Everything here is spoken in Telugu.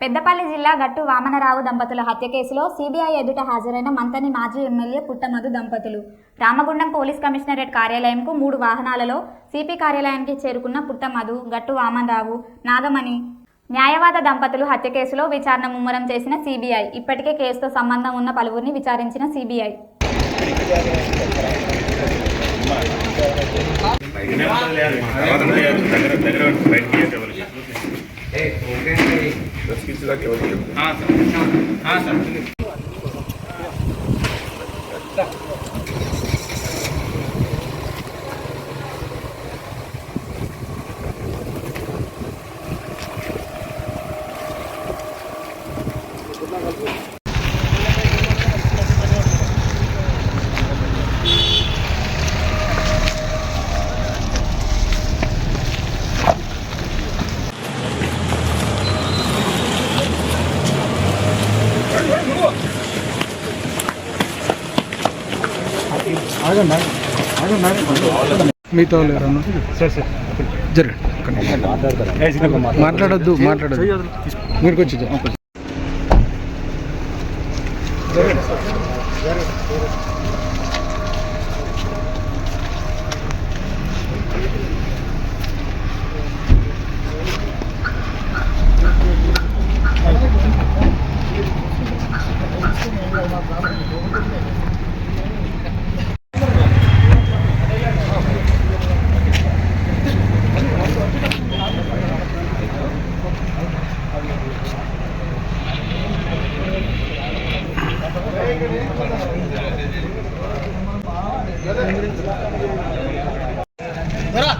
పెద్దపల్లి జిల్లా గట్టు వామనరావు దంపతుల హత్య కేసులో సిబిఐ ఎదుట హాజరైన మంతని మాజీ ఎమ్మెల్యే పుట్టమధు దంపతులు. రామగుండం పోలీస్ కమిషనరేట్ కార్యాలయంకు మూడు వాహనాలలో సిపి కార్యాలయానికి చేరుకున్న పుట్టమధు గట్టు వామనరావు నాగమణి న్యాయవాద దంపతులు హత్య కేసులో విచారణ ముమ్మరం చేసిన సిబిఐ. ఇప్పటికే కేసుతో సంబంధం ఉన్న పలువురిని విచారించిన సిబిఐ. దగ్గర ರಚಿಸಿದ ಹಾಂ ಸರ್ ಹಾಂ ಸರ್ మీతో లేరన్నా సరే సార్. జరగండి మాట్లాడద్దు మాట్లాడద్దు. మీరు వచ్చి ほら!